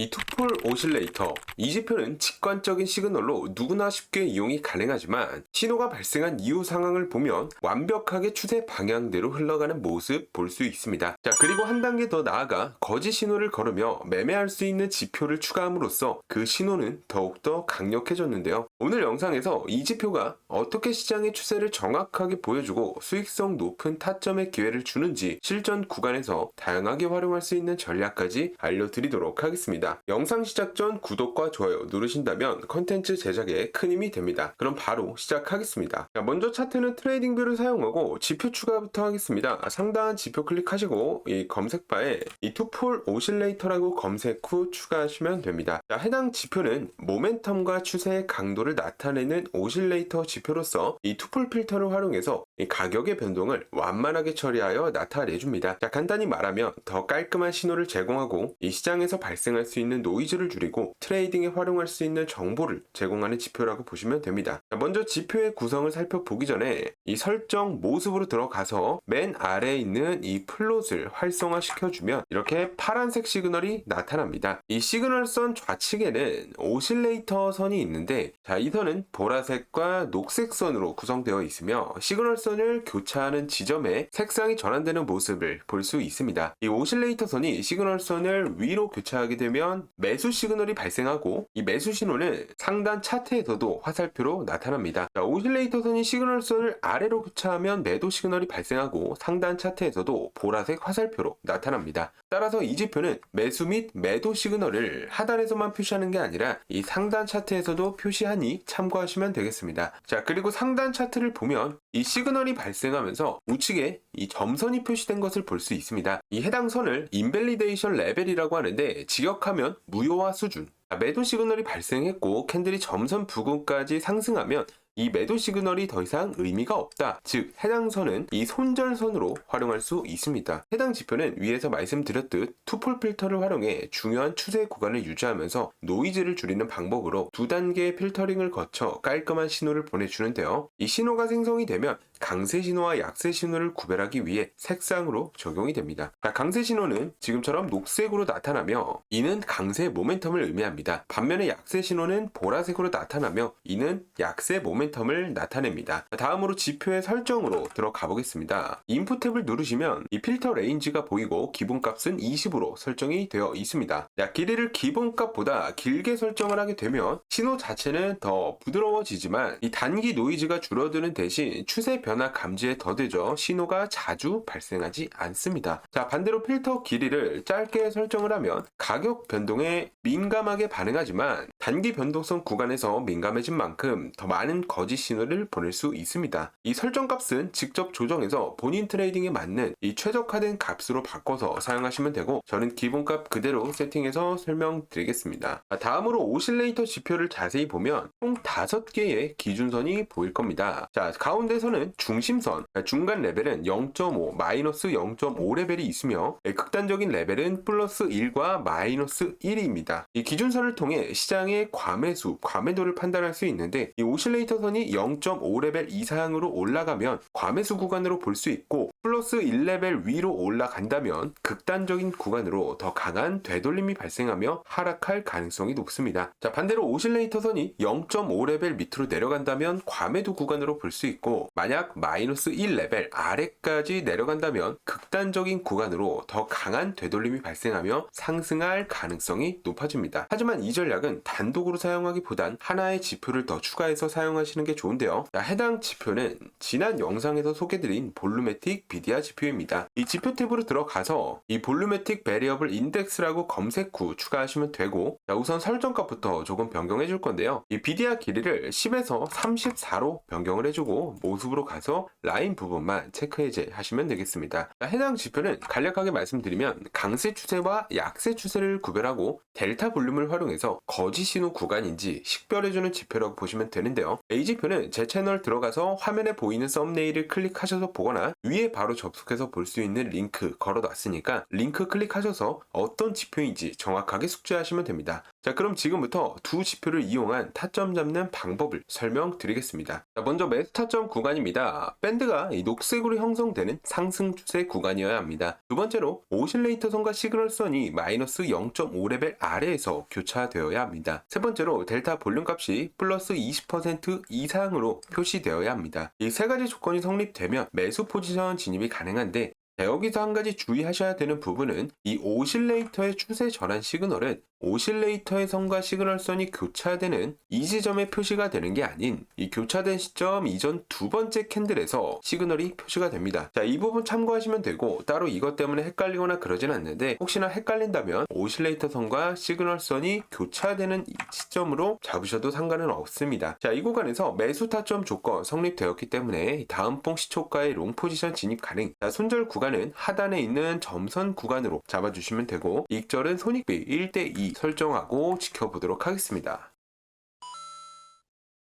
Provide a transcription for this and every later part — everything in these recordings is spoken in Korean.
이 투폴 오실레이터 이 지표는 직관적인 시그널로 누구나 쉽게 이용이 가능하지만 신호가 발생한 이후 상황을 보면 완벽하게 추세 방향대로 흘러가는 모습 볼 수 있습니다. 자 그리고 한 단계 더 나아가 거짓 신호를 걸으며 매매할 수 있는 지표를 추가함으로써 그 신호는 더욱더 강력해졌는데요. 오늘 영상에서 이 지표가 어떻게 시장의 추세를 정확하게 보여주고 수익성 높은 타점의 기회를 주는지 실전 구간에서 다양하게 활용할 수 있는 전략까지 알려드리도록 하겠습니다. 영상 시작 전 구독과 좋아요 누르신다면 컨텐츠 제작에 큰 힘이 됩니다. 그럼 바로 시작하겠습니다. 자, 먼저 차트는 트레이딩 뷰를 사용하고 지표 추가부터 하겠습니다. 상단 지표 클릭하시고 이 검색바에 이 투폴 오실레이터라고 검색 후 추가하시면 됩니다. 자, 해당 지표는 모멘텀과 추세의 강도를 나타내는 오실레이터 지표로서 이 투폴 필터를 활용해서 이 가격의 변동을 완만하게 처리하여 나타내줍니다. 자, 간단히 말하면 더 깔끔한 신호를 제공하고 이 시장에서 발생할 수 있는 노이즈를 줄이고 트레이딩에 활용할 수 있는 정보를 제공하는 지표라고 보시면 됩니다. 자, 먼저 지표의 구성을 살펴보기 전에 이 설정 모습으로 들어가서 맨 아래에 있는 이 플롯을 활성화 시켜주면 이렇게 파란색 시그널이 나타납니다. 이 시그널선 좌측에는 오실레이터 선이 있는데 자, 이 선은 보라색과 녹색 선으로 구성되어 있으며 시그널선을 교차하는 지점에 색상이 전환되는 모습을 볼 수 있습니다. 이 오실레이터 선이 시그널선을 위로 교차하게 되면 매수 시그널이 발생하고 이 매수 신호는 상단 차트에서도 화살표로 나타납니다. 자, 오실레이터 선이 시그널선을 아래로 교차하면 매도 시그널이 발생하고 상단 차트에서도 보라색 화살표로 나타납니다. 따라서 이 지표는 매수 및 매도 시그널을 하단에서만 표시하는 게 아니라 이 상단 차트에서도 표시하니 참고하시면 되겠습니다. 자, 그리고 상단 차트를 보면 이 시그널이 발생하면서 우측에 이 점선이 표시된 것을 볼 수 있습니다. 이 해당 선을 인밸리데이션 레벨이라고 하는데 직역하면 무효화 수준. 아, 매도 시그널이 발생했고 캔들이 점선 부근까지 상승하면 이 매도 시그널이 더 이상 의미가 없다. 즉, 해당 선은 이 손절선으로 활용할 수 있습니다. 해당 지표는 위에서 말씀드렸듯 투폴 필터를 활용해 중요한 추세 구간을 유지하면서 노이즈를 줄이는 방법으로 두 단계의 필터링을 거쳐 깔끔한 신호를 보내주는데요. 이 신호가 생성이 되면 강세 신호와 약세 신호를 구별하기 위해 색상으로 적용이 됩니다. 자, 강세 신호는 지금처럼 녹색으로 나타나며 이는 강세 모멘텀을 의미합니다. 반면에 약세 신호는 보라색으로 나타나며 이는 약세 모멘텀을 나타냅니다. 다음으로 지표의 설정으로 들어가 보겠습니다. 인풋 탭을 누르시면 이 필터 레인지가 보이고 기본값은 20으로 설정이 되어 있습니다. 자, 길이를 기본값보다 길게 설정을 하게 되면 신호 자체는 더 부드러워지지만 이 단기 노이즈가 줄어드는 대신 추세 변화 감지에 더뎌져 신호가 자주 발생하지 않습니다. 자, 반대로 필터 길이를 짧게 설정을 하면 가격 변동에 민감하게 반응하지만 단기 변동성 구간에서 민감해진 만큼 더 많은 거짓 신호를 보낼 수 있습니다. 이 설정 값은 직접 조정해서 본인 트레이딩에 맞는 이 최적화된 값으로 바꿔서 사용하시면 되고 저는 기본값 그대로 세팅해서 설명드리겠습니다. 아, 다음으로 오실레이터 지표를 자세히 보면 총 5개의 기준선이 보일 겁니다. 자, 가운데서는 중심선, 중간 레벨은 0.5, 마이너스 0.5 레벨이 있으며 예, 극단적인 레벨은 플러스 1과 마이너스 1입니다. 이 기준선을 통해 시장의 과매수, 과매도를 판단할 수 있는데 이 오실레이터 선이 0.5 레벨 이상으로 올라가면 과매수 구간으로 볼 수 있고 플러스 1레벨 위로 올라간다면 극단적인 구간으로 더 강한 되돌림이 발생하며 하락할 가능성이 높습니다. 자, 반대로 오실레이터 선이 0.5레벨 밑으로 내려간다면 과매도 구간으로 볼 수 있고 만약 마이너스 1레벨 아래까지 내려간다면 극단적인 구간으로 더 강한 되돌림이 발생하며 상승할 가능성이 높아집니다. 하지만 이 전략은 단독으로 사용하기보단 하나의 지표를 더 추가해서 사용하시는 게 좋은데요. 자, 해당 지표는 지난 영상에서 소개드린 볼루메틱 비디아 지표입니다. 이 지표 탭으로 들어가서 이 볼루메틱 베리어블 인덱스라고 검색 후 추가하시면 되고 자, 우선 설정값부터 조금 변경해 줄 건데요. 이 비디아 길이를 10에서 34로 변경을 해주고 모습으로 가서 라인 부분만 체크 해제하시면 되겠습니다. 자, 해당 지표는 간략하게 말씀드리면 강세 추세와 약세 추세를 구별하고 델타 볼륨을 활용해서 거짓 신호 구간인지 식별해주는 지표라고 보시면 되는데요. 이 지표는 제 채널 들어가서 화면에 보이는 썸네일을 클릭하셔서 보거나 위에 바로 접속해서 볼 수 있는 링크 걸어놨으니까 링크 클릭하셔서 어떤 지표인지 정확하게 숙지하시면 됩니다. 자, 그럼 지금부터 두 지표를 이용한 타점 잡는 방법을 설명드리겠습니다. 자, 먼저 매수 타점 구간입니다. 밴드가 이 녹색으로 형성되는 상승 추세 구간이어야 합니다. 두 번째로 오실레이터 선과 시그널 선이 마이너스 0.5레벨 아래에서 교차되어야 합니다. 세 번째로 델타 볼륨 값이 플러스 20% 이상으로 표시되어야 합니다. 이 세 가지 조건이 성립되면 매수 포지션 진입이 가능한데 자, 여기서 한 가지 주의하셔야 되는 부분은 이 오실레이터의 추세 전환 시그널은 오실레이터의 선과 시그널선이 교차되는 이 지점에 표시가 되는 게 아닌 이 교차된 시점 이전 두 번째 캔들에서 시그널이 표시가 됩니다. 자, 이 부분 참고하시면 되고 따로 이것 때문에 헷갈리거나 그러진 않는데 혹시나 헷갈린다면 오실레이터 선과 시그널선이 교차되는 이 시점으로 잡으셔도 상관은 없습니다. 자, 이 구간에서 매수 타점 조건 성립되었기 때문에 다음 봉 시초가의 롱 포지션 진입 가능. 자, 손절 구간은 하단에 있는 점선 구간으로 잡아주시면 되고 익절은 손익비 1대 2 설정하고 지켜보도록 하겠습니다.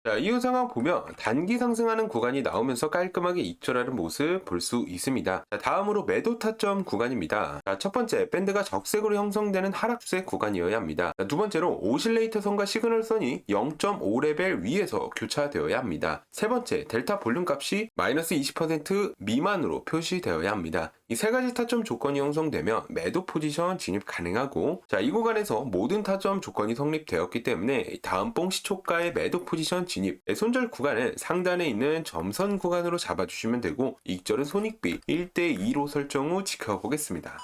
자, 이후 상황 보면 단기 상승하는 구간이 나오면서 깔끔하게 익절하는 모습 볼 수 있습니다. 자, 다음으로 매도 타점 구간입니다. 자, 첫 번째, 밴드가 적색으로 형성되는 하락 추세 구간이어야 합니다. 자, 두 번째로 오실레이터 선과 시그널 선이 0.5레벨 위에서 교차되어야 합니다. 세 번째, 델타 볼륨 값이 마이너스 20% 미만으로 표시되어야 합니다. 이 세 가지 타점 조건이 형성되면 매도 포지션 진입 가능하고 자, 이 구간에서 모든 타점 조건이 성립되었기 때문에 다음 봉 시초가의 매도 포지션 진입 손절 구간은 상단에 있는 점선 구간으로 잡아주시면 되고 익절은 손익비 1대2로 설정 후 지켜보겠습니다.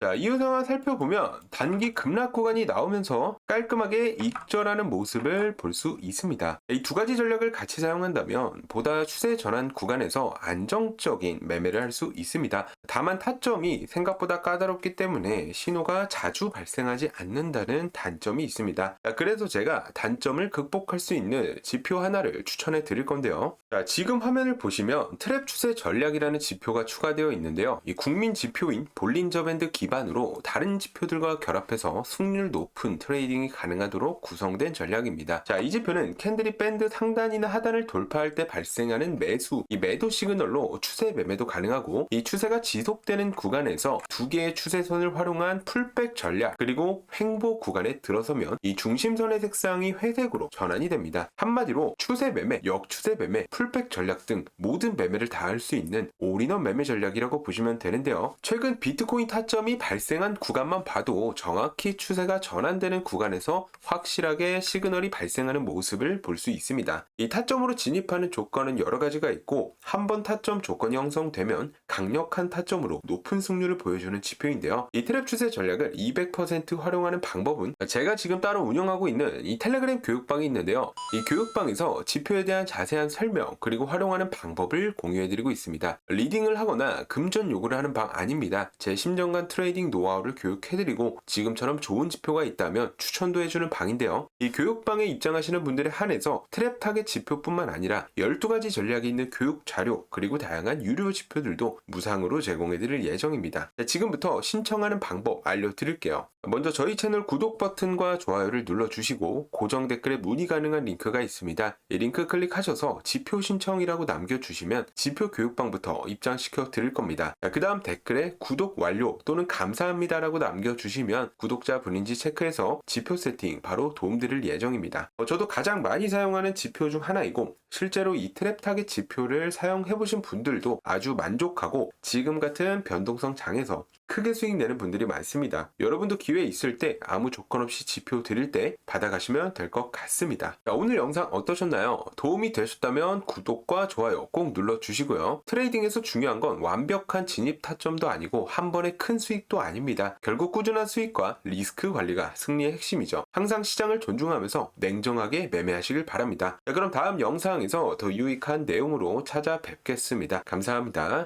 자, 이후 상황 살펴보면 단기 급락 구간이 나오면서 깔끔하게 익절하는 모습을 볼 수 있습니다. 이 두 가지 전략을 같이 사용한다면 보다 추세 전환 구간에서 안정적인 매매를 할 수 있습니다. 다만 타점이 생각보다 까다롭기 때문에 신호가 자주 발생하지 않는다는 단점이 있습니다. 자, 그래서 제가 단점을 극복할 수 있는 지표 하나를 추천해 드릴 건데요. 자, 지금 화면을 보시면 트랩 추세 전략이라는 지표가 추가되어 있는데요. 이 국민 지표인 볼린저 밴드 기 반으로 다른 지표들과 결합해서 승률 높은 트레이딩이 가능하도록 구성된 전략입니다. 자, 이 지표는 캔들이 밴드 상단이나 하단을 돌파할 때 발생하는 매수, 이 매도 시그널로 추세 매매도 가능하고 이 추세가 지속되는 구간에서 두 개의 추세선을 활용한 풀백 전략 그리고 횡보 구간에 들어서면 이 중심선의 색상이 회색으로 전환이 됩니다. 한마디로 추세 매매, 역추세 매매, 풀백 전략 등 모든 매매를 다 할 수 있는 올인원 매매 전략이라고 보시면 되는데요. 최근 비트코인 타점이 발생한 구간만 봐도 정확히 추세가 전환되는 구간에서 확실하게 시그널이 발생하는 모습을 볼 수 있습니다. 이 타점으로 진입하는 조건은 여러 가지가 있고 한 번 타점 조건이 형성되면 강력한 타점으로 높은 승률을 보여주는 지표인데요. 이 트랩 추세 전략을 200% 활용하는 방법은 제가 지금 따로 운영하고 있는 이 텔레그램 교육방이 있는데요. 이 교육방에서 지표에 대한 자세한 설명 그리고 활용하는 방법을 공유해드리고 있습니다. 리딩을 하거나 금전 요구를 하는 방 아닙니다. 제 10년간 트레이 딩 노하우를 교육해드리고 지금처럼 좋은 지표가 있다면 추천도 해주는 방인데요. 이 교육방에 입장하시는 분들에 한해서 트랩 타겟 지표뿐만 아니라 12가지 전략이 있는 교육 자료 그리고 다양한 유료 지표들도 무상으로 제공해드릴 예정입니다. 자, 지금부터 신청하는 방법 알려드릴게요. 먼저 저희 채널 구독 버튼과 좋아요를 눌러주시고 고정 댓글에 문의 가능한 링크가 있습니다. 이 링크 클릭하셔서 지표 신청이라고 남겨주시면 지표 교육방부터 입장시켜 드릴 겁니다. 그 다음 댓글에 구독 완료 또는 감사합니다라고 남겨주시면 구독자분인지 체크해서 지표 세팅 바로 도움드릴 예정입니다. 어, 저도 가장 많이 사용하는 지표 중 하나이고 실제로 이 트랩 타겟 지표를 사용해보신 분들도 아주 만족하고 지금 같은 변동성 장에서 크게 수익 내는 분들이 많습니다. 여러분도 기회 있을 때 아무 조건 없이 지표 드릴 때 받아가시면 될 것 같습니다. 자, 오늘 영상 어떠셨나요? 도움이 되셨다면 구독과 좋아요 꼭 눌러주시고요. 트레이딩에서 중요한 건 완벽한 진입 타점도 아니고 한 번에 큰 수익 도 아닙니다. 결국 꾸준한 수익과 리스크 관리가 승리의 핵심이죠. 항상 시장을 존중하면서 냉정하게 매매하시길 바랍니다. 자, 그럼 다음 영상에서 더 유익한 내용으로 찾아뵙겠습니다. 감사합니다.